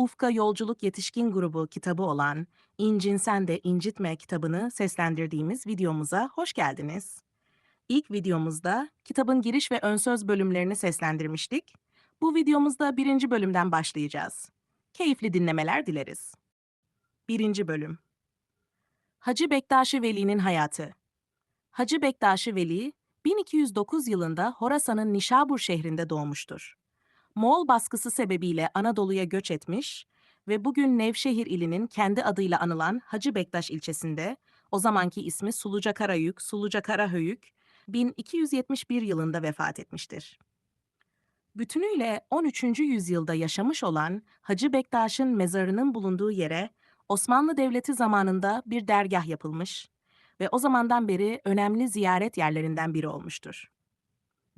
Ufka Yolculuk Yetişkin Grubu kitabı olan İncinsen de İncitme kitabını seslendirdiğimiz videomuza hoş geldiniz. İlk videomuzda kitabın giriş ve ön söz bölümlerini seslendirmiştik. Bu videomuzda birinci bölümden başlayacağız. Keyifli dinlemeler dileriz. Birinci bölüm Hacı Bektaşi Veli'nin hayatı Hacı Bektaşi Veli, 1209 yılında Horasan'ın Nişabur şehrinde doğmuştur. Moğol baskısı sebebiyle Anadolu'ya göç etmiş ve bugün Nevşehir ilinin kendi adıyla anılan Hacı Bektaş ilçesinde, o zamanki ismi Suluca Karayük, Suluca Karahöyük, 1271 yılında vefat etmiştir. Bütünüyle 13. yüzyılda yaşamış olan Hacı Bektaş'ın mezarının bulunduğu yere Osmanlı Devleti zamanında bir dergah yapılmış ve o zamandan beri önemli ziyaret yerlerinden biri olmuştur.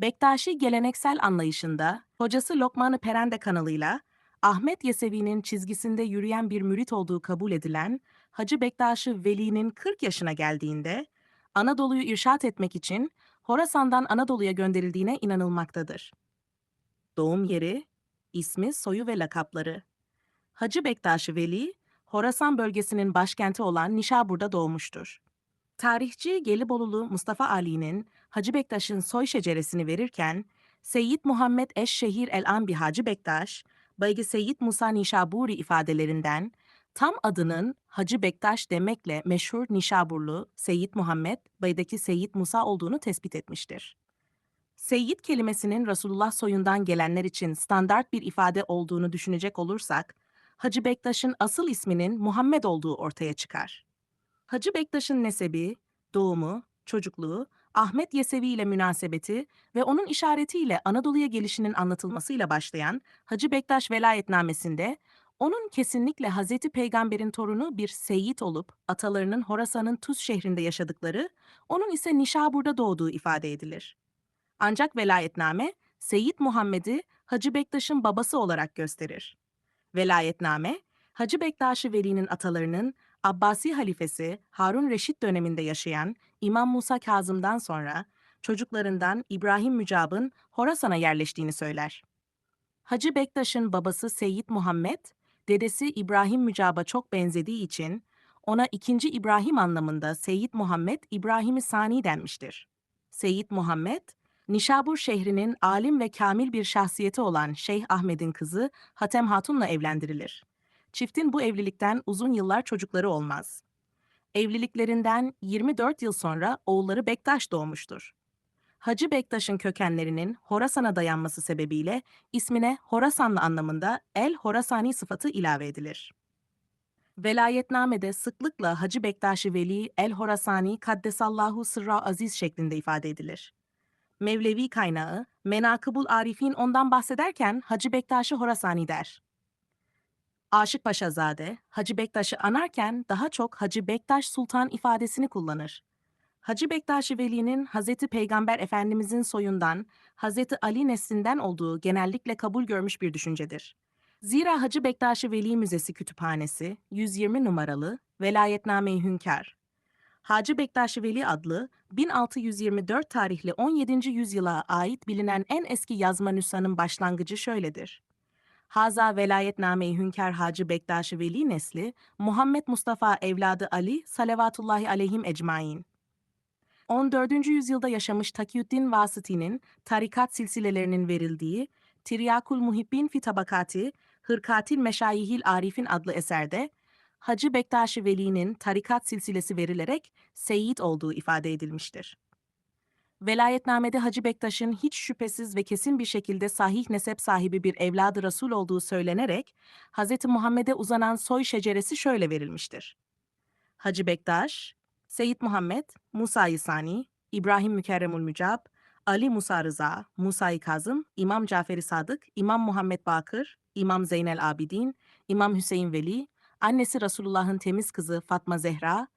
Bektaşi geleneksel anlayışında hocası Lokman-ı Perende kanalıyla Ahmet Yesevi'nin çizgisinde yürüyen bir mürit olduğu kabul edilen Hacı Bektaşi Veli'nin 40 yaşına geldiğinde Anadolu'yu irşat etmek için Horasan'dan Anadolu'ya gönderildiğine inanılmaktadır. Doğum yeri, ismi, soyu ve lakapları. Hacı Bektaşi Veli, Horasan bölgesinin başkenti olan Nişabur'da doğmuştur. Tarihçi Gelibolulu Mustafa Ali'nin Hacı Bektaş'ın soy şeceresini verirken, Seyyid Muhammed Eşşehir el-Anbi Hacı Bektaş, Baygı Seyyid Musa Nişaburi ifadelerinden tam adının Hacı Bektaş demekle meşhur Nişaburlu Seyyid Muhammed, Bay'daki Seyyid Musa olduğunu tespit etmiştir. Seyyid kelimesinin Resulullah soyundan gelenler için standart bir ifade olduğunu düşünecek olursak, Hacı Bektaş'ın asıl isminin Muhammed olduğu ortaya çıkar. Hacı Bektaş'ın nesebi, doğumu, çocukluğu, Ahmet Yesevi ile münasebeti ve onun işaretiyle Anadolu'ya gelişinin anlatılmasıyla başlayan Hacı Bektaş velayetnamesinde onun kesinlikle Hazreti Peygamber'in torunu bir seyit olup atalarının Horasan'ın Tuz şehrinde yaşadıkları, onun ise Nişabur'da doğduğu ifade edilir. Ancak velayetname Seyit Muhammed'i Hacı Bektaş'ın babası olarak gösterir. Velayetname, Hacı Bektaşi Veli'nin atalarının Abbasi halifesi Harun Reşit döneminde yaşayan İmam Musa Kazım'dan sonra çocuklarından İbrahim Mücab'ın Horasan'a yerleştiğini söyler. Hacı Bektaş'ın babası Seyyid Muhammed, dedesi İbrahim Mücab'a çok benzediği için ona ikinci İbrahim anlamında Seyyid Muhammed İbrahim-i Sani denmiştir. Seyyid Muhammed, Nişabur şehrinin alim ve kamil bir şahsiyeti olan Şeyh Ahmet'in kızı Hatem Hatun'la evlendirilir. Çiftin bu evlilikten uzun yıllar çocukları olmaz. Evliliklerinden 24 yıl sonra oğulları Bektaş doğmuştur. Hacı Bektaş'ın kökenlerinin Horasan'a dayanması sebebiyle ismine Horasanlı anlamında El Horasani sıfatı ilave edilir. Velayetnamede sıklıkla Hacı Bektaşi Veli El Horasani Kaddesallahu Sırra Aziz şeklinde ifade edilir. Mevlevi kaynağı Menakıbul Arifin ondan bahsederken Hacı Bektaşi Horasani der. Aşık Paşazade, Hacı Bektaş'ı anarken daha çok Hacı Bektaş Sultan ifadesini kullanır. Hacı Bektaşi Veli'nin Hazreti Peygamber Efendimizin soyundan, Hazreti Ali neslinden olduğu genellikle kabul görmüş bir düşüncedir. Zira Hacı Bektaşi Veli Müzesi Kütüphanesi, 120 numaralı, Velayetname-i Hünkar. Hacı Bektaşi Veli adlı 1624 tarihli 17. yüzyıla ait bilinen en eski yazma nüshanın başlangıcı şöyledir. Haza velayetname-i Hünkar Hacı Bektaşi Veli nesli, Muhammed Mustafa evladı Ali, salavatullahi aleyhim ecmain. 14. yüzyılda yaşamış Takiyüddin Vasıti'nin tarikat silsilelerinin verildiği Tiryakul Muhibbin fi Tabakati, Hırkatil Meşayihil Arifin adlı eserde Hacı Bektaşi Veli'nin tarikat silsilesi verilerek Seyyid olduğu ifade edilmiştir. Velayetnamede Hacı Bektaş'ın hiç şüphesiz ve kesin bir şekilde sahih nesep sahibi bir evladı Resul olduğu söylenerek Hz. Muhammed'e uzanan soy şeceresi şöyle verilmiştir. Hacı Bektaş, Seyyid Muhammed, Musa-i Sani, İbrahim Mükerremül Mücab, Ali Musa Rıza, Musa-i Kazım, İmam Cafer-i Sadık, İmam Muhammed Bakır, İmam Zeynel Abidin, İmam Hüseyin Veli, annesi Resulullah'ın temiz kızı Fatma Zehra,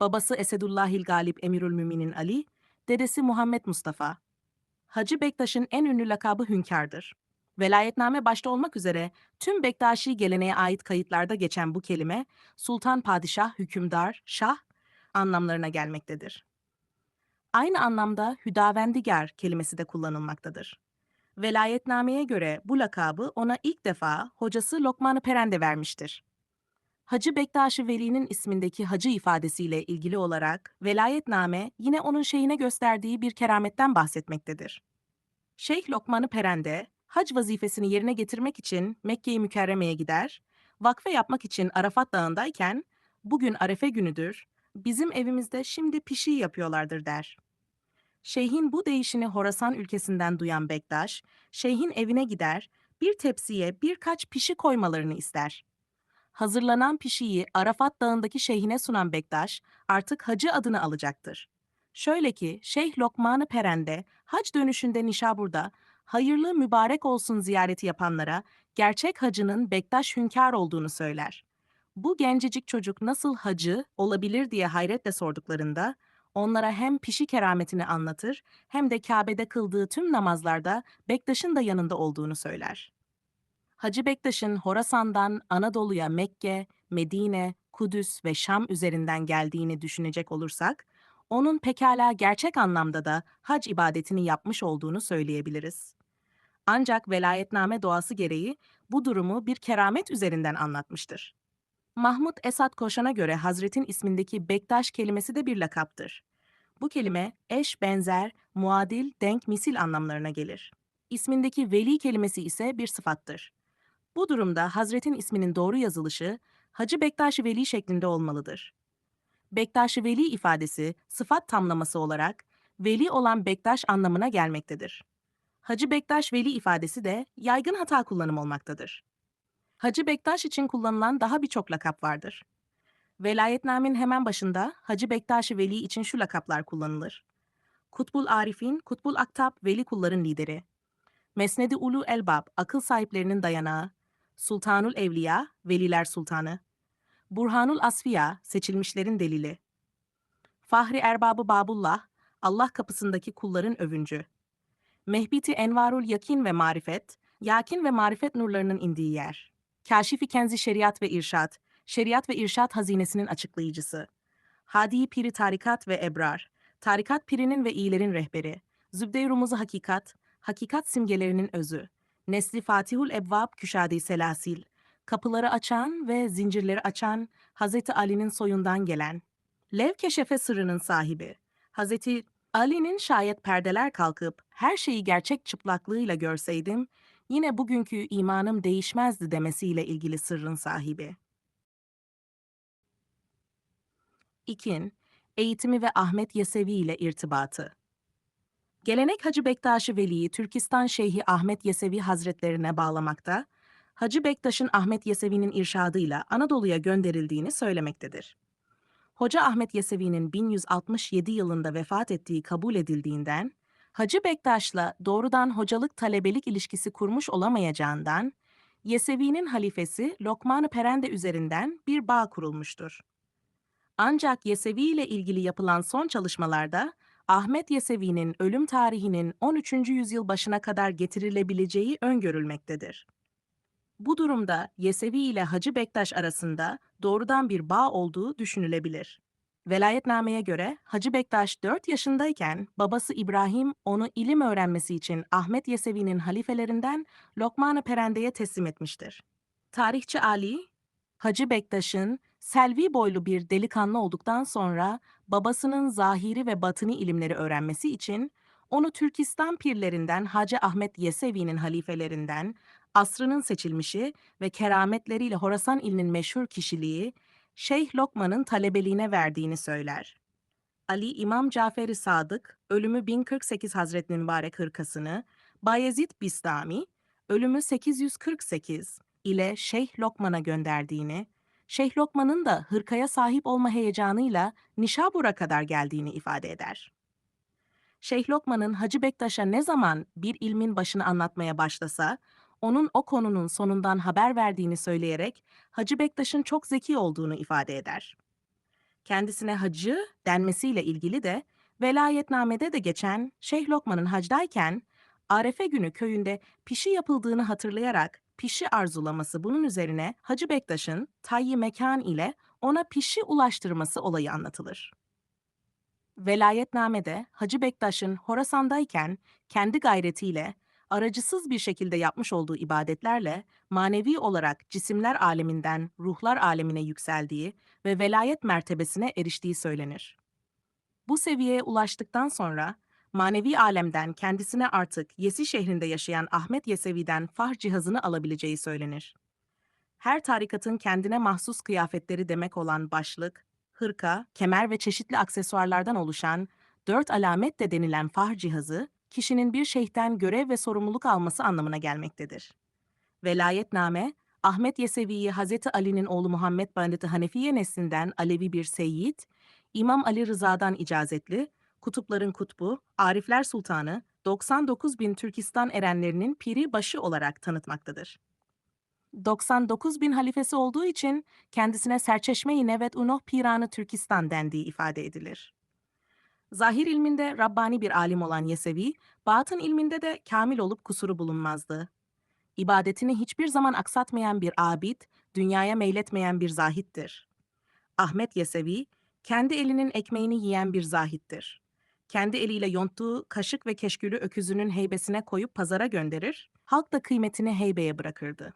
babası Esedullahil Galip Emirül Müminin Ali, dedesi Muhammed Mustafa. Hacı Bektaş'ın en ünlü lakabı hünkârdır. Velayetname başta olmak üzere tüm Bektaşi geleneğe ait kayıtlarda geçen bu kelime sultan padişah, hükümdar, şah anlamlarına gelmektedir. Aynı anlamda hüdavendigar kelimesi de kullanılmaktadır. Velayetnameye göre bu lakabı ona ilk defa hocası Lokman-ı Perende vermiştir. Hacı Bektaş-ı Veli'nin ismindeki hacı ifadesiyle ilgili olarak velayetname yine onun şeyhine gösterdiği bir kerametten bahsetmektedir. Şeyh Lokman-ı Perende, hac vazifesini yerine getirmek için Mekke-i Mükerreme'ye gider, vakfe yapmak için Arafat Dağı'ndayken, bugün Arefe günüdür, bizim evimizde şimdi pişi yapıyorlardır der. Şeyhin bu değişini Horasan ülkesinden duyan Bektaş, şeyhin evine gider, bir tepsiye birkaç pişi koymalarını ister. Hazırlanan pişiyi Arafat Dağı'ndaki şeyhine sunan Bektaş, artık hacı adını alacaktır. Şöyle ki Şeyh Lokman-ı Peren'de hac dönüşünde Nişabur'da hayırlı mübarek olsun ziyareti yapanlara gerçek hacının Bektaş Hünkar olduğunu söyler. Bu gencecik çocuk nasıl hacı olabilir diye hayretle sorduklarında onlara hem pişi kerametini anlatır hem de Kabe'de kıldığı tüm namazlarda Bektaş'ın da yanında olduğunu söyler. Hacı Bektaş'ın Horasan'dan Anadolu'ya Mekke, Medine, Kudüs ve Şam üzerinden geldiğini düşünecek olursak, onun pekala gerçek anlamda da hac ibadetini yapmış olduğunu söyleyebiliriz. Ancak velayetname doğası gereği bu durumu bir keramet üzerinden anlatmıştır. Mahmud Esat Koşan'a göre Hazret'in ismindeki Bektaş kelimesi de bir lakaptır. Bu kelime eş, benzer, muadil, denk, misil anlamlarına gelir. İsmindeki veli kelimesi ise bir sıfattır. Bu durumda Hazret'in isminin doğru yazılışı Hacı Bektaş-ı Veli şeklinde olmalıdır. Bektaş-ı Veli ifadesi sıfat tamlaması olarak veli olan Bektaş anlamına gelmektedir. Hacı Bektaş Veli ifadesi de yaygın hata kullanım olmaktadır. Hacı Bektaş için kullanılan daha birçok lakap vardır. Velayetnamenin hemen başında Hacı Bektaş-ı Veli için şu lakaplar kullanılır. Kutbul Arifin, Kutbul Aktab, Veli kulların lideri. Mesnedi Ulu Elbab, akıl sahiplerinin dayanağı. Sultanul Evliya, Veliler Sultanı. Burhanul Asfiya, seçilmişlerin delili. Fahri Erbabı Babullah, Allah kapısındaki kulların övüncü. Mehbiti Envarul Yakin ve Marifet, yakin ve marifet nurlarının indiği yer. Kaşifi Kenzi Şeriat ve İrşat, şeriat ve irşat hazinesinin açıklayıcısı. Hadi Piri Tarikat ve Ebrar, tarikat pirinin ve iyilerin rehberi. Zübde-i Rumuzu Hakikat, hakikat simgelerinin özü. Nesli Fatihul Ebvab Küşadi Selasil, kapıları açan ve zincirleri açan Hazreti Ali'nin soyundan gelen. Lev Keşefe sırrının sahibi. Hazreti Ali'nin şayet perdeler kalkıp her şeyi gerçek çıplaklığıyla görseydim, yine bugünkü imanım değişmezdi demesiyle ilgili sırrın sahibi. İkin, eğitimi ve Ahmet Yesevi ile irtibatı. Gelenek Hacı Bektaş-ı Veli'yi Türkistan Şeyhi Ahmet Yesevi Hazretlerine bağlamakta, Hacı Bektaş'ın Ahmet Yesevi'nin irşadıyla Anadolu'ya gönderildiğini söylemektedir. Hoca Ahmet Yesevi'nin 1167 yılında vefat ettiği kabul edildiğinden, Hacı Bektaş'la doğrudan hocalık talebelik ilişkisi kurmuş olamayacağından, Yesevi'nin halifesi Lokman-ı Perende üzerinden bir bağ kurulmuştur. Ancak Yesevi ile ilgili yapılan son çalışmalarda Ahmet Yesevi'nin ölüm tarihinin 13. yüzyıl başına kadar getirilebileceği öngörülmektedir. Bu durumda Yesevi ile Hacı Bektaş arasında doğrudan bir bağ olduğu düşünülebilir. Velayetnameye göre Hacı Bektaş 4 yaşındayken babası İbrahim onu ilim öğrenmesi için Ahmet Yesevi'nin halifelerinden Lokman-ı Perende'ye teslim etmiştir. Tarihçi Ali, Hacı Bektaş'ın Selvi boylu bir delikanlı olduktan sonra babasının zahiri ve batını ilimleri öğrenmesi için onu Türkistan pirlerinden Hacı Ahmet Yesevi'nin halifelerinden, asrının seçilmişi ve kerametleriyle Horasan ilinin meşhur kişiliği Şeyh Lokman'ın talebeliğine verdiğini söyler. Ali İmam Cafer-i Sadık, ölümü 1048 Hazretleri Mübarek hırkasını, Bayezid Bistami, ölümü 848 ile Şeyh Lokman'a gönderdiğini, Şeyh Lokman'ın da hırkaya sahip olma heyecanıyla Nişabur'a kadar geldiğini ifade eder. Şeyh Lokman'ın Hacı Bektaş'a ne zaman bir ilmin başını anlatmaya başlasa, onun o konunun sonundan haber verdiğini söyleyerek Hacı Bektaş'ın çok zeki olduğunu ifade eder. Kendisine hacı denmesiyle ilgili de velayetnamede de geçen Şeyh Lokman'ın hacdayken Arefe günü köyünde pişi yapıldığını hatırlayarak pişi arzulaması bunun üzerine Hacı Bektaş'ın tayyi mekan ile ona pişi ulaştırması olayı anlatılır. Velayetnamede Hacı Bektaş'ın Horasan'dayken kendi gayretiyle aracısız bir şekilde yapmış olduğu ibadetlerle manevi olarak cisimler aleminden ruhlar alemine yükseldiği ve velayet mertebesine eriştiği söylenir. Bu seviyeye ulaştıktan sonra manevi alemden kendisine artık Yesi şehrinde yaşayan Ahmet Yesevi'den fah cihazını alabileceği söylenir. Her tarikatın kendine mahsus kıyafetleri demek olan başlık, hırka, kemer ve çeşitli aksesuarlardan oluşan dört alamet de denilen fah cihazı, kişinin bir şeyhten görev ve sorumluluk alması anlamına gelmektedir. Velayetname, Ahmet Yesevi'yi Hazreti Ali'nin oğlu Muhammed Bandeti Hanefiye neslinden Alevi bir seyyid, İmam Ali Rıza'dan icazetli, kutupların kutbu, Arifler Sultanı, 99 bin Türkistan erenlerinin piri başı olarak tanıtmaktadır. 99 bin halifesi olduğu için kendisine Serçeşme-i Nevet Unoh Piranı Türkistan dendiği ifade edilir. Zahir ilminde Rabbani bir alim olan Yesevi, batın ilminde de kamil olup kusuru bulunmazdı. İbadetini hiçbir zaman aksatmayan bir abid, dünyaya meyletmeyen bir zahittir. Ahmet Yesevi, kendi elinin ekmeğini yiyen bir zahittir. Kendi eliyle yonttuğu kaşık ve keşkülü öküzünün heybesine koyup pazara gönderir, halk da kıymetini heybeye bırakırdı.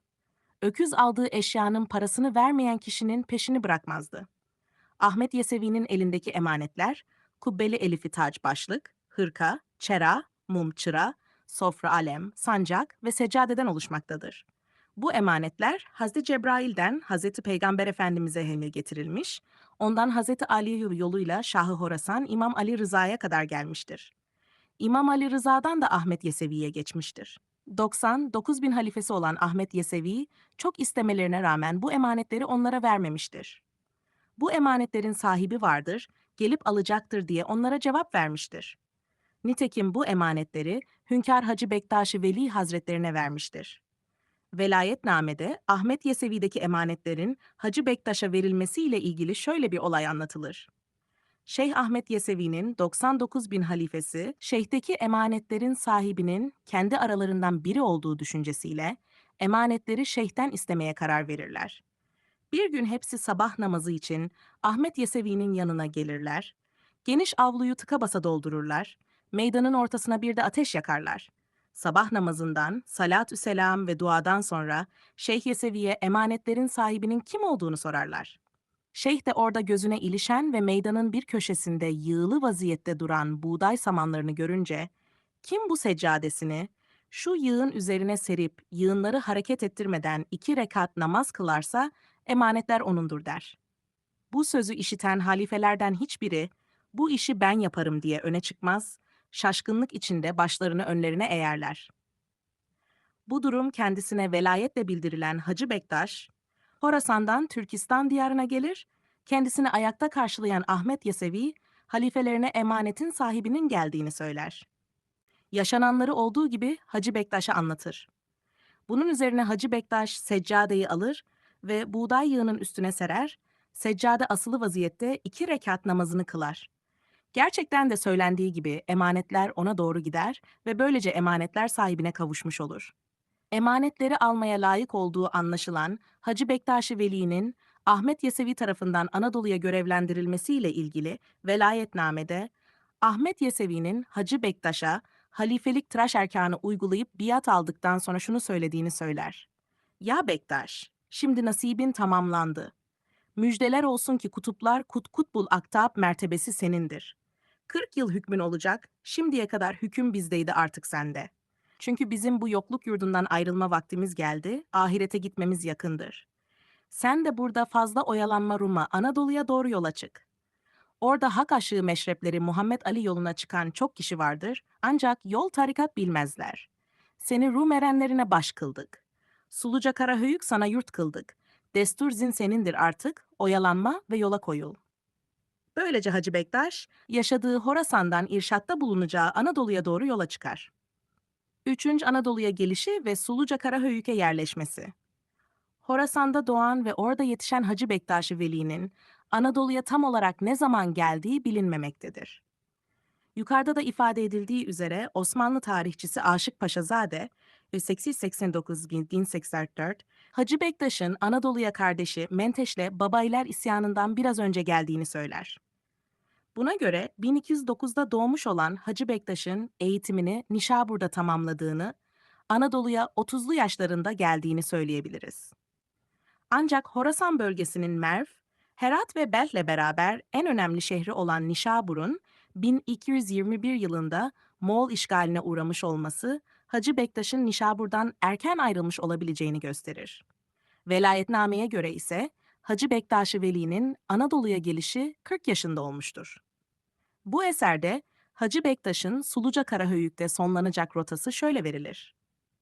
Öküz aldığı eşyanın parasını vermeyen kişinin peşini bırakmazdı. Ahmet Yesevi'nin elindeki emanetler, kubbeli elifi taç başlık, hırka, çera, mum çıra, sofra alem, sancak ve seccadeden oluşmaktadır. Bu emanetler Hazreti Cebrail'den Hazreti Peygamber Efendimiz'e henüz getirilmiş, ondan Hazreti Ali yoluyla Şahı Horasan İmam Ali Rıza'ya kadar gelmiştir. İmam Ali Rıza'dan da Ahmet Yesevi'ye geçmiştir. 99 bin halifesi olan Ahmet Yesevi, çok istemelerine rağmen bu emanetleri onlara vermemiştir. Bu emanetlerin sahibi vardır, gelip alacaktır diye onlara cevap vermiştir. Nitekim bu emanetleri Hünkar Hacı Bektaş-ı Veli Hazretlerine vermiştir. Velayetnamede Ahmet Yesevi'deki emanetlerin Hacı Bektaş'a verilmesiyle ilgili şöyle bir olay anlatılır. Şeyh Ahmet Yesevi'nin 99 bin halifesi, şeyhteki emanetlerin sahibinin kendi aralarından biri olduğu düşüncesiyle emanetleri şeyhten istemeye karar verirler. Bir gün hepsi sabah namazı için Ahmet Yesevi'nin yanına gelirler, geniş avluyu tıka basa doldururlar, meydanın ortasına bir de ateş yakarlar. Sabah namazından, salatü selam ve duadan sonra Şeyh Yesevi'ye emanetlerin sahibinin kim olduğunu sorarlar. Şeyh de orada gözüne ilişen ve meydanın bir köşesinde yığılı vaziyette duran buğday samanlarını görünce, kim bu seccadesini, şu yığın üzerine serip yığınları hareket ettirmeden iki rekat namaz kılarsa emanetler onundur der. Bu sözü işiten halifelerden hiçbiri, bu işi ben yaparım diye öne çıkmaz, şaşkınlık içinde başlarını önlerine eğerler. Bu durum kendisine velayetle bildirilen Hacı Bektaş, Horasan'dan Türkistan diyarına gelir, kendisini ayakta karşılayan Ahmet Yesevi, halifelerine emanetin sahibinin geldiğini söyler. Yaşananları olduğu gibi Hacı Bektaş'a anlatır. Bunun üzerine Hacı Bektaş seccadeyi alır ve buğday yığının üstüne serer, seccade asılı vaziyette iki rekat namazını kılar. Gerçekten de söylendiği gibi emanetler ona doğru gider ve böylece emanetler sahibine kavuşmuş olur. Emanetleri almaya layık olduğu anlaşılan Hacı Bektaş-ı Veli'nin Ahmet Yesevi tarafından Anadolu'ya görevlendirilmesiyle ilgili velayetnamede Ahmet Yesevi'nin Hacı Bektaş'a halifelik tıraş erkanı uygulayıp biat aldıktan sonra şunu söylediğini söyler. Ya Bektaş, şimdi nasibin tamamlandı. Müjdeler olsun ki kutuplar kut kutbul aktab mertebesi senindir. 40 yıl hükmün olacak, şimdiye kadar hüküm bizdeydi artık sende. Çünkü bizim bu yokluk yurdundan ayrılma vaktimiz geldi, ahirete gitmemiz yakındır. Sen de burada fazla oyalanma Rum'a, Anadolu'ya doğru yola çık. Orada hak aşığı meşrepleri Muhammed Ali yoluna çıkan çok kişi vardır, ancak yol tarikat bilmezler. Seni Rum erenlerine baş kıldık. Suluca Karahöyük sana yurt kıldık. Destur zin senindir artık, oyalanma ve yola koyul. Böylece Hacı Bektaş, yaşadığı Horasan'dan irşatta bulunacağı Anadolu'ya doğru yola çıkar. 3. Anadolu'ya gelişi ve Suluca Karahöyük'e yerleşmesi. Horasan'da doğan ve orada yetişen Hacı Bektaş-ı Veli'nin Anadolu'ya tam olarak ne zaman geldiği bilinmemektedir. Yukarıda da ifade edildiği üzere Osmanlı tarihçisi Aşık Paşazade 1889-1084 Hacı Bektaş'ın Anadolu'ya kardeşi Menteş'le Babaylar isyanından biraz önce geldiğini söyler. Buna göre 1209'da doğmuş olan Hacı Bektaş'ın eğitimini Nişabur'da tamamladığını, Anadolu'ya 30'lu yaşlarında geldiğini söyleyebiliriz. Ancak Horasan bölgesinin Merv, Herat ve Belt'le beraber en önemli şehri olan Nişabur'un 1221 yılında Moğol işgaline uğramış olması, Hacı Bektaş'ın Nişabur'dan erken ayrılmış olabileceğini gösterir. Velayetnameye göre ise Hacı Bektaş-ı Veli'nin Anadolu'ya gelişi 40 yaşında olmuştur. Bu eserde Hacı Bektaş'ın Suluca Karahöyük'te sonlanacak rotası şöyle verilir.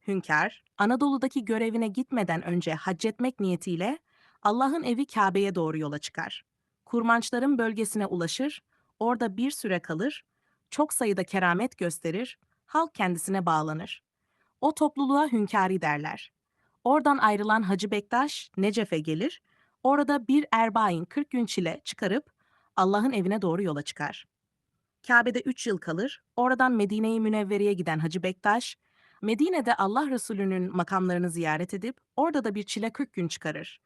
Hünkâr, Anadolu'daki görevine gitmeden önce haccetmek niyetiyle Allah'ın evi Kabe'ye doğru yola çıkar. Kurmançların bölgesine ulaşır, orada bir süre kalır, çok sayıda keramet gösterir, halk kendisine bağlanır. O topluluğa hünkâri derler. Oradan ayrılan Hacı Bektaş Necef'e gelir, orada bir erbain 40 gün çile çıkarıp Allah'ın evine doğru yola çıkar. Kabe'de 3 yıl kalır, oradan Medine-i Münevvere'ye giden Hacı Bektaş, Medine'de Allah Resulü'nün makamlarını ziyaret edip orada da bir çile 40 gün çıkarır.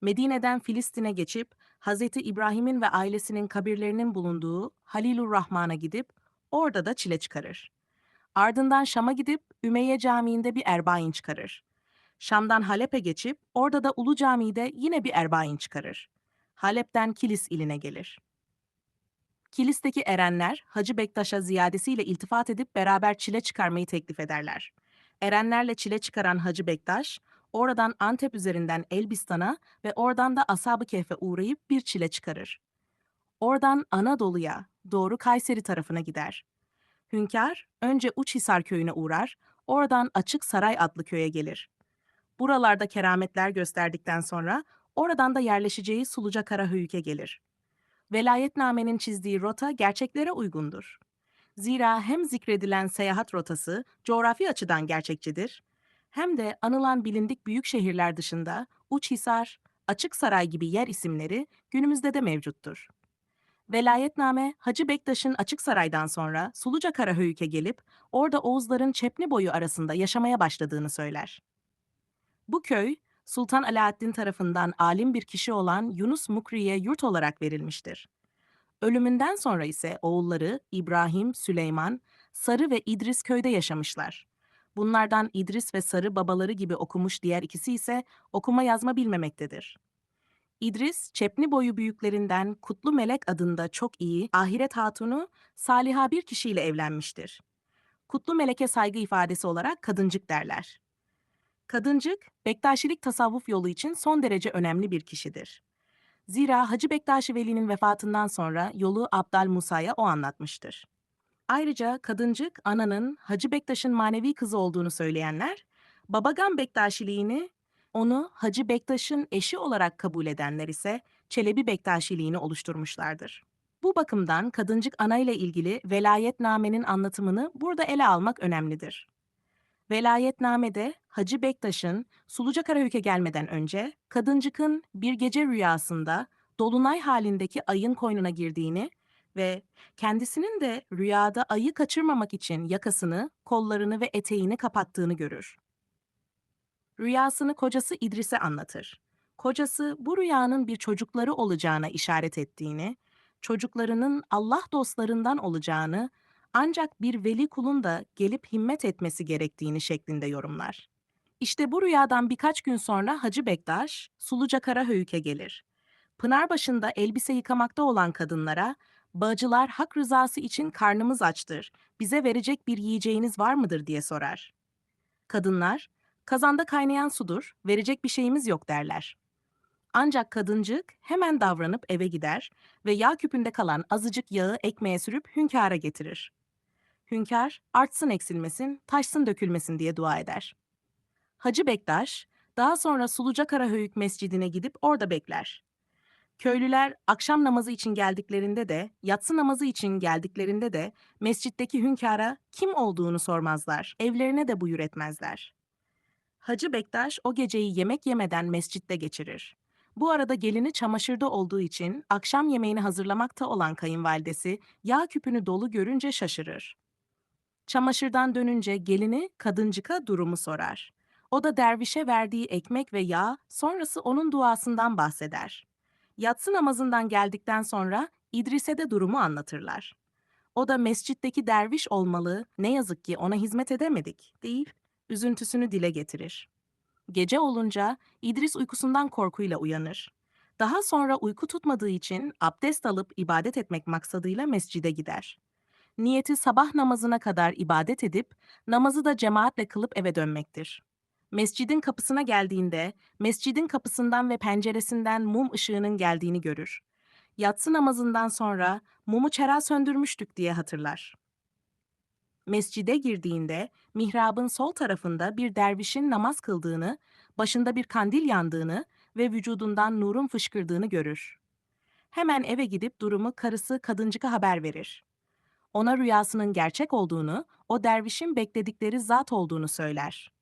Medine'den Filistin'e geçip Hz. İbrahim'in ve ailesinin kabirlerinin bulunduğu Halilur Rahman'a gidip orada da çile çıkarır. Ardından Şam'a gidip Ümeyye Camii'nde bir erbain çıkarır. Şam'dan Halep'e geçip orada da Ulu Camii'de yine bir erbain çıkarır. Halep'ten Kilis iline gelir. Kilis'teki erenler Hacı Bektaş'a ziyadesiyle iltifat edip beraber çile çıkarmayı teklif ederler. Erenlerle çile çıkaran Hacı Bektaş, oradan Antep üzerinden Elbistan'a ve oradan da Ashab-ı Kehf'e uğrayıp bir çile çıkarır. Oradan Anadolu'ya, doğru Kayseri tarafına gider. Hünkâr, önce Uçhisar köyüne uğrar, oradan Açık Saray adlı köye gelir. Buralarda kerametler gösterdikten sonra oradan da yerleşeceği Suluca Karahöyük'e gelir. Velayetnamenin çizdiği rota gerçeklere uygundur. Zira hem zikredilen seyahat rotası coğrafi açıdan gerçekçidir, hem de anılan bilindik büyük şehirler dışında Uçhisar, Açık Saray gibi yer isimleri günümüzde de mevcuttur. Velayetname, Hacı Bektaş'ın Açık Saray'dan sonra Suluca Karahöyük'e gelip orada Oğuzların Çepni boyu arasında yaşamaya başladığını söyler. Bu köy, Sultan Alaaddin tarafından alim bir kişi olan Yunus Mukri'ye yurt olarak verilmiştir. Ölümünden sonra ise oğulları İbrahim, Süleyman, Sarı ve İdris köyde yaşamışlar. Bunlardan İdris ve Sarı babaları gibi okumuş diğer ikisi ise okuma yazma bilmemektedir. İdris, Çepni boyu büyüklerinden Kutlu Melek adında çok iyi ahiret hatunu Saliha bir kişiyle evlenmiştir. Kutlu Melek'e saygı ifadesi olarak kadıncık derler. Kadıncık, Bektaşilik tasavvuf yolu için son derece önemli bir kişidir. Zira Hacı Bektaşi Veli'nin vefatından sonra yolu Abdal Musa'ya o anlatmıştır. Ayrıca kadıncık ananın Hacı Bektaş'ın manevi kızı olduğunu söyleyenler, Babagan Bektaşiliğini onu Hacı Bektaş'ın eşi olarak kabul edenler ise Çelebi Bektaşiliğini oluşturmuşlardır. Bu bakımdan kadıncık ana ile ilgili velayetnamenin anlatımını burada ele almak önemlidir. Velayetnamede Hacı Bektaş'ın Suluca Karahöyük'e gelmeden önce kadıncıkın bir gece rüyasında dolunay halindeki ayın koynuna girdiğini ve kendisinin de rüyada ayı kaçırmamak için yakasını, kollarını ve eteğini kapattığını görür. Rüyasını kocası İdris'e anlatır. Kocası bu rüyanın bir çocukları olacağına işaret ettiğini, çocuklarının Allah dostlarından olacağını ancak bir veli kulun da gelip himmet etmesi gerektiğini şeklinde yorumlar. İşte bu rüyadan birkaç gün sonra Hacı Bektaş, Suluca Karahöyük'e gelir. Pınarbaşı'nda elbise yıkamakta olan kadınlara, Bağcılar hak rızası için karnımız açtır, bize verecek bir yiyeceğiniz var mıdır diye sorar. Kadınlar, kazanda kaynayan sudur, verecek bir şeyimiz yok derler. Ancak kadıncık hemen davranıp eve gider ve yağ küpünde kalan azıcık yağı ekmeğe sürüp hünkâra getirir. Hünkâr, artsın eksilmesin, taşsın dökülmesin diye dua eder. Hacı Bektaş, daha sonra Suluca Karahöyük Mescidine gidip orada bekler. Köylüler akşam namazı için geldiklerinde de, yatsı namazı için geldiklerinde de mescitteki hünkâra kim olduğunu sormazlar, evlerine de buyur etmezler. Hacı Bektaş o geceyi yemek yemeden mescitte geçirir. Bu arada gelini çamaşırda olduğu için akşam yemeğini hazırlamakta olan kayınvalidesi yağ küpünü dolu görünce şaşırır. Çamaşırdan dönünce gelini kadıncıka durumu sorar. O da dervişe verdiği ekmek ve yağ, sonrası onun duasından bahseder. Yatsı namazından geldikten sonra İdris'e de durumu anlatırlar. O da mescitteki derviş olmalı, ne yazık ki ona hizmet edemedik deyip üzüntüsünü dile getirir. Gece olunca İdris uykusundan korkuyla uyanır. Daha sonra uyku tutmadığı için abdest alıp ibadet etmek maksadıyla mescide gider. Niyeti sabah namazına kadar ibadet edip namazı da cemaatle kılıp eve dönmektir. Mescidin kapısına geldiğinde mescidin kapısından ve penceresinden mum ışığının geldiğini görür. Yatsı namazından sonra mumu çera söndürmüştük diye hatırlar. Mescide girdiğinde mihrabın sol tarafında bir dervişin namaz kıldığını, başında bir kandil yandığını ve vücudundan nurun fışkırdığını görür. Hemen eve gidip durumu karısı kadıncıka haber verir. Ona rüyasının gerçek olduğunu, o dervişin bekledikleri zat olduğunu söyler.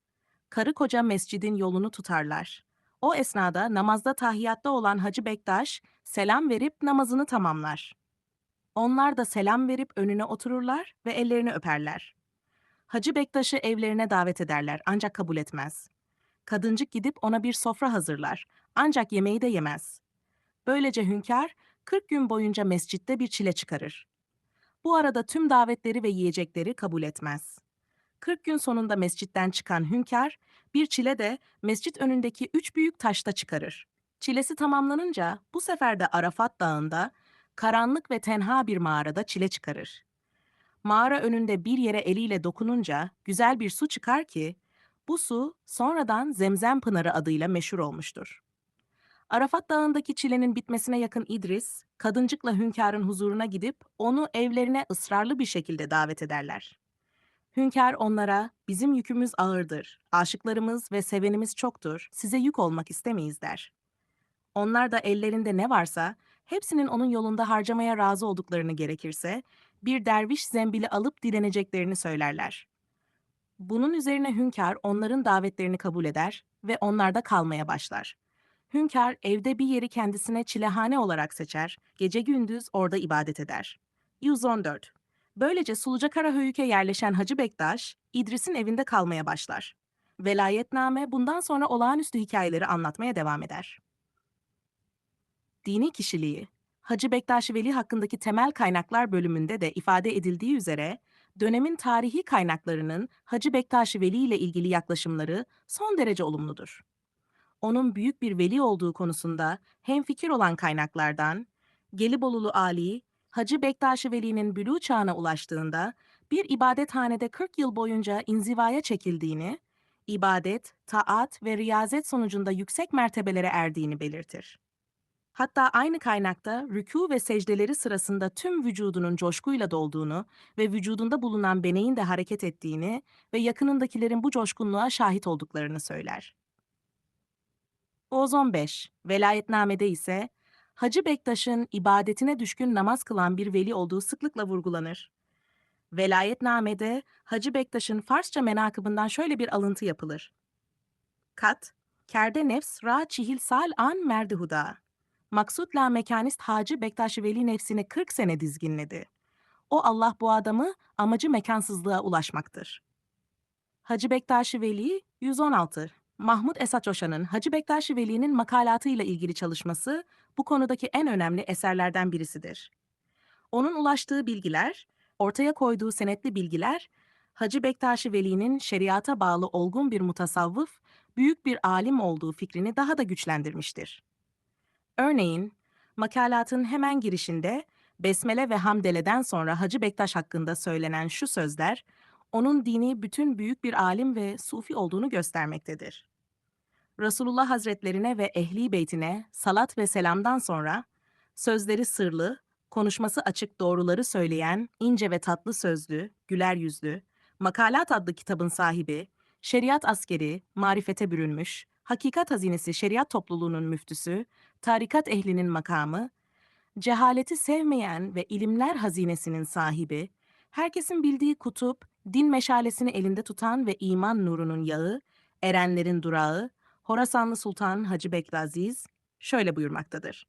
Karı koca mescidin yolunu tutarlar. O esnada namazda tahiyyatta olan Hacı Bektaş selam verip namazını tamamlar. Onlar da selam verip önüne otururlar ve ellerini öperler. Hacı Bektaş'ı evlerine davet ederler ancak kabul etmez. Kadıncık gidip ona bir sofra hazırlar ancak yemeği de yemez. Böylece hünkâr 40 gün boyunca mescitte bir çile çıkarır. Bu arada tüm davetleri ve yiyecekleri kabul etmez. 40 gün sonunda mescitten çıkan hünkâr bir çile de mescit önündeki üç büyük taşta çıkarır. Çilesi tamamlanınca bu sefer de Arafat Dağı'nda karanlık ve tenha bir mağarada çile çıkarır. Mağara önünde bir yere eliyle dokununca güzel bir su çıkar ki bu su sonradan Zemzem Pınarı adıyla meşhur olmuştur. Arafat Dağı'ndaki çilenin bitmesine yakın İdris, kadıncıkla hünkârın huzuruna gidip onu evlerine ısrarlı bir şekilde davet ederler. Hünkâr onlara, bizim yükümüz ağırdır, aşıklarımız ve sevenimiz çoktur, size yük olmak istemeyiz der. Onlar da ellerinde ne varsa, hepsinin onun yolunda harcamaya razı olduklarını gerekirse, bir derviş zembili alıp dileneceklerini söylerler. Bunun üzerine hünkâr onların davetlerini kabul eder ve onlarda kalmaya başlar. Hünkâr evde bir yeri kendisine çilehane olarak seçer, gece gündüz orada ibadet eder. 114. Böylece Sulucakara Höyük'e yerleşen Hacı Bektaş, İdris'in evinde kalmaya başlar. Velayetname bundan sonra olağanüstü hikayeleri anlatmaya devam eder. Dini kişiliği Hacı Bektaş Veli hakkındaki temel kaynaklar bölümünde de ifade edildiği üzere, dönemin tarihi kaynaklarının Hacı Bektaş Veli ile ilgili yaklaşımları son derece olumludur. Onun büyük bir veli olduğu konusunda hemfikir olan kaynaklardan, Gelibolulu Ali, Hacı Bektaş Veli'nin bülû çağına ulaştığında bir ibadethanede 40 yıl boyunca inzivaya çekildiğini, ibadet, taat ve riyazet sonucunda yüksek mertebelere erdiğini belirtir. Hatta aynı kaynakta rükû ve secdeleri sırasında tüm vücudunun coşkuyla dolduğunu ve vücudunda bulunan beneğin de hareket ettiğini ve yakınındakilerin bu coşkunluğa şahit olduklarını söyler. Oğuz 15, velayetnamede ise Hacı Bektaş'ın ibadetine düşkün namaz kılan bir veli olduğu sıklıkla vurgulanır. Velayetnamede Hacı Bektaş'ın Farsça menakıbından şöyle bir alıntı yapılır. Kat, kerde nefs ra çihil sal an merdihuda. Maksutla mekanist Hacı Bektaş Veli nefsini 40 sene dizginledi. O Allah bu adamı amacı mekansızlığa ulaşmaktır. Hacı Bektaş Veli 116 Mahmut Esat Coşan'ın Hacı Bektaş Veli'nin makalatıyla ilgili çalışması bu konudaki en önemli eserlerden birisidir. Onun ulaştığı bilgiler, ortaya koyduğu senetli bilgiler, Hacı Bektaş Veli'nin şeriata bağlı olgun bir mutasavvıf, büyük bir alim olduğu fikrini daha da güçlendirmiştir. Örneğin, makalatın hemen girişinde Besmele ve Hamdele'den sonra Hacı Bektaş hakkında söylenen şu sözler, onun dini bütün büyük bir alim ve sufi olduğunu göstermektedir. Resulullah Hazretlerine ve Ehli Beytine salat ve selamdan sonra, sözleri sırlı, konuşması açık doğruları söyleyen, ince ve tatlı sözlü, güler yüzlü, Makalat adlı kitabın sahibi, şeriat askeri, marifete bürünmüş, hakikat hazinesi şeriat topluluğunun müftüsü, tarikat ehlinin makamı, cehaleti sevmeyen ve ilimler hazinesinin sahibi, herkesin bildiği kutup, din meşalesini elinde tutan ve iman nurunun yağı, erenlerin durağı, Horasanlı Sultan Hacı Bektaziz şöyle buyurmaktadır.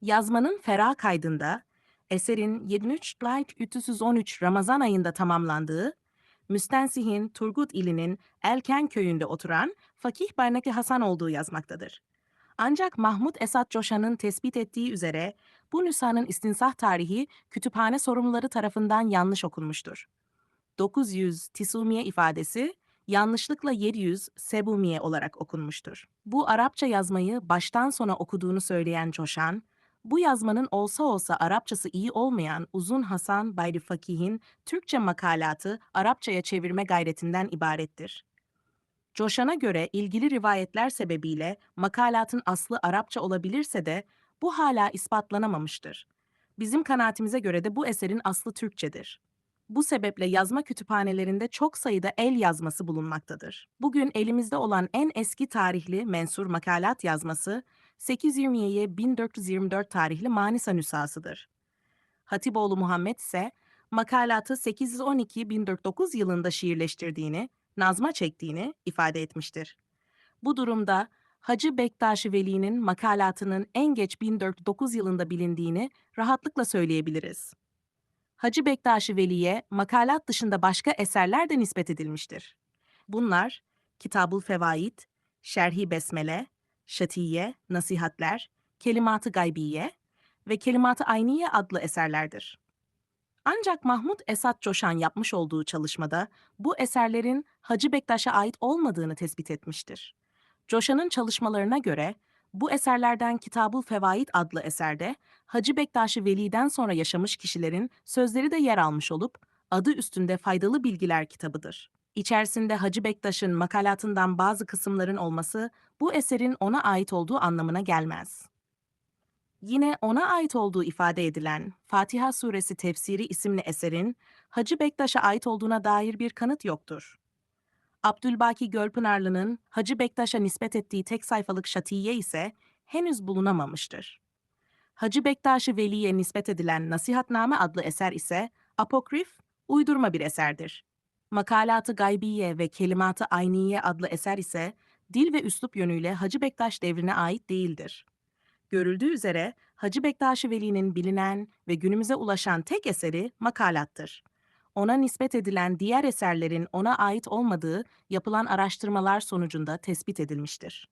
Yazmanın ferah kaydında, eserin 73 Light 313 Ramazan ayında tamamlandığı, Müstensihin Turgut ilinin Elken köyünde oturan Fakih Barnaki Hasan olduğu yazmaktadır. Ancak Mahmut Esat Coşan'ın tespit ettiği üzere bu nüshanın istinsah tarihi kütüphane sorumluları tarafından yanlış okunmuştur. 900 Tisumiye ifadesi yanlışlıkla 700 Sebumiye olarak okunmuştur. Bu Arapça yazmayı baştan sona okuduğunu söyleyen Coşan, bu yazmanın olsa olsa Arapçası iyi olmayan Uzun Hasan Bayri Fakih'in Türkçe makalatı Arapçaya çevirme gayretinden ibarettir. Coşan'a göre ilgili rivayetler sebebiyle makalatın aslı Arapça olabilirse de bu hala ispatlanamamıştır. Bizim kanaatimize göre de bu eserin aslı Türkçedir. Bu sebeple yazma kütüphanelerinde çok sayıda el yazması bulunmaktadır. Bugün elimizde olan en eski tarihli mensur makalat yazması 827 1424 tarihli Manisa nüshasıdır. Hatipoğlu Muhammed ise makalatı 812-1409 yılında şiirleştirdiğini, nazma çektiğini ifade etmiştir. Bu durumda Hacı Bektaş Veli'nin makalatının en geç 1409 yılında bilindiğini rahatlıkla söyleyebiliriz. Hacı Bektaş Veli'ye makalat dışında başka eserler de nispet edilmiştir. Bunlar Kitabul Fevaid, Şerhi Besmele, Şatiye, Nasihatler, Kelimat-ı Gaybiye ve Kelimat-ı Ayniye adlı eserlerdir. Ancak Mahmut Esat Coşan yapmış olduğu çalışmada bu eserlerin Hacı Bektaş'a ait olmadığını tespit etmiştir. Coşan'ın çalışmalarına göre bu eserlerden Kitabul Fevaid adlı eserde Hacı Bektaş-ı Veli'den sonra yaşamış kişilerin sözleri de yer almış olup adı üstünde faydalı bilgiler kitabıdır. İçerisinde Hacı Bektaş'ın makalatından bazı kısımların olması bu eserin ona ait olduğu anlamına gelmez. Yine ona ait olduğu ifade edilen Fatiha Suresi Tefsiri isimli eserin Hacı Bektaş'a ait olduğuna dair bir kanıt yoktur. Abdülbaki Gölpınarlı'nın Hacı Bektaş'a nispet ettiği tek sayfalık şatiye ise henüz bulunamamıştır. Hacı Bektaş-ı Veli'ye nispet edilen Nasihatname adlı eser ise apokrif, uydurma bir eserdir. Makalat-ı Gaybiye ve Kelimat-ı Ayniye adlı eser ise dil ve üslup yönüyle Hacı Bektaş devrine ait değildir. Görüldüğü üzere Hacı Bektaş-ı Veli'nin bilinen ve günümüze ulaşan tek eseri makalattır. Ona nispet edilen diğer eserlerin ona ait olmadığı yapılan araştırmalar sonucunda tespit edilmiştir.